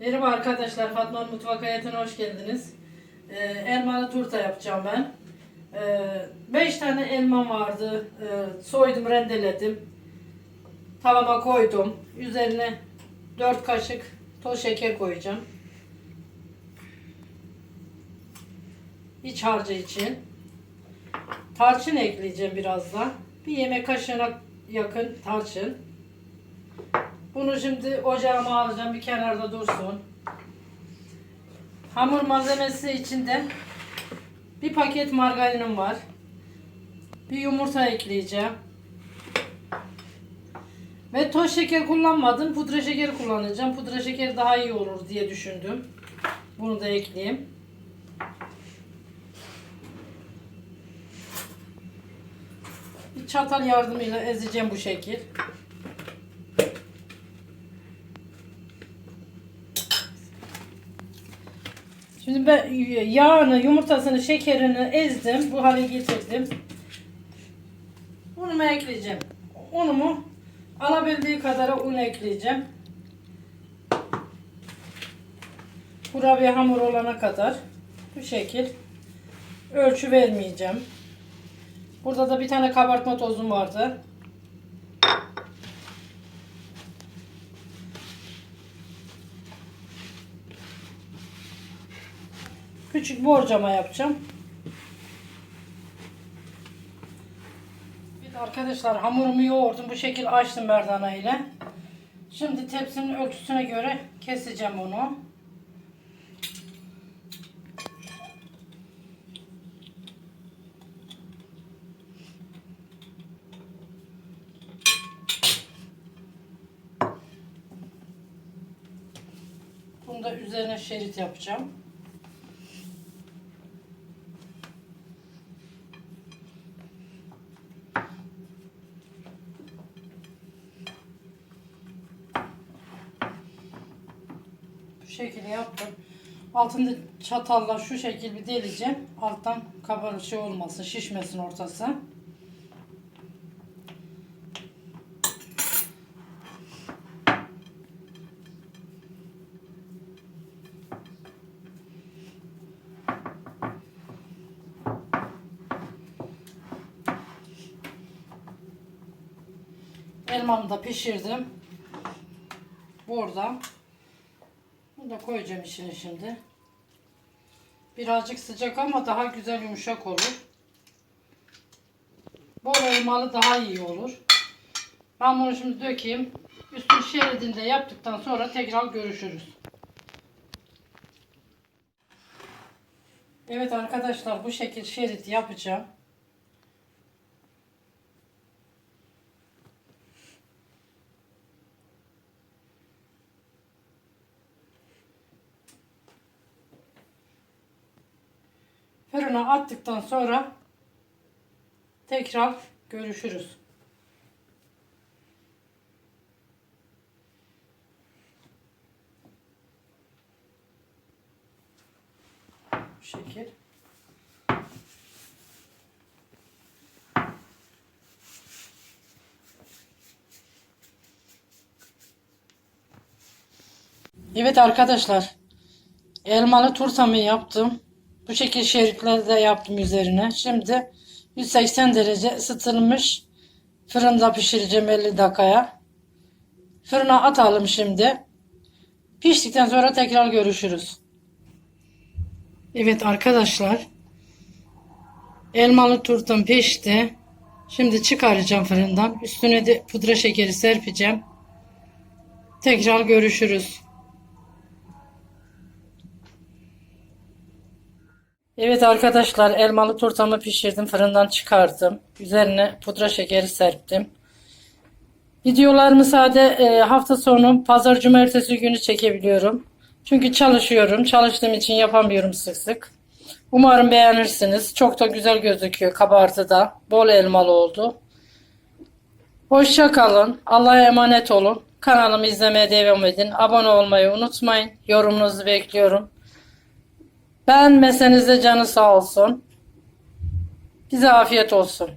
Merhaba arkadaşlar, Fatma Mutfak Hayatı'na hoş geldiniz. Ee, elmalı turta yapacağım ben. 5 tane elmam vardı. Ee, soydum, rendeledim. Tavama koydum. Üzerine 4 kaşık toz şeker koyacağım. İç harcı için. Tarçın ekleyeceğim biraz da. Bir yemek kaşığına yakın tarçın. Bunu şimdi ocağıma alacağım. Bir kenarda dursun. Hamur malzemesi içinde bir paket margarinim var. Bir yumurta ekleyeceğim. Ve toz şeker kullanmadım. Pudra şekeri kullanacağım. Pudra şekeri daha iyi olur diye düşündüm. Bunu da ekleyeyim. Bir çatal yardımıyla ezeceğim bu şekil. Şimdi ben yağını, yumurtasını, şekerini ezdim. Bu hale getirdim. Unumu ekleyeceğim. Unumu alabildiği kadar un ekleyeceğim. Kurabiye hamur olana kadar bu şekil ölçü vermeyeceğim. Burada da bir tane kabartma tozum vardı. Küçük borcama yapacağım. De arkadaşlar hamurumu yoğurdum. Bu şekil açtım merdana ile. Şimdi tepsinin ölçüsüne göre keseceğim onu. Bunu da üzerine şerit yapacağım. Bu şekilde yaptım. Altında çatalla şu şekil bir deleceğim. Alttan kabarık şey olmasın, şişmesin ortası. Elmamı da pişirdim. Burada. Bunu da koyacağım içine şimdi. Birazcık sıcak ama daha güzel yumuşak olur. Bol elmalı daha iyi olur. Ben bunu şimdi dökeyim. Üstün şeridinde yaptıktan sonra tekrar görüşürüz. Evet arkadaşlar bu şekil şerit yapacağım. Fırına attıktan sonra tekrar görüşürüz. Şekil. Evet arkadaşlar. Elmalı turtamı yaptım. Bu şekil şeritleri de yaptım üzerine. Şimdi 180 derece ısıtılmış fırında pişireceğim 50 dakikaya. Fırına atalım şimdi. Piştikten sonra tekrar görüşürüz. Evet arkadaşlar. Elmalı turtam pişti. Şimdi çıkaracağım fırından. Üstüne de pudra şekeri serpeceğim. Tekrar görüşürüz. Evet arkadaşlar elmalı turtamı pişirdim fırından çıkardım. Üzerine pudra şekeri serptim. Videolarımı sade e, hafta sonu pazar cumartesi günü çekebiliyorum. Çünkü çalışıyorum. Çalıştığım için yapamıyorum sık sık. Umarım beğenirsiniz. Çok da güzel gözüküyor kabartıda. Bol elmalı oldu. Hoşça kalın. Allah'a emanet olun. Kanalımı izlemeye devam edin. Abone olmayı unutmayın. Yorumunuzu bekliyorum. Beğenmeseniz de canı sağ olsun. Bize afiyet olsun.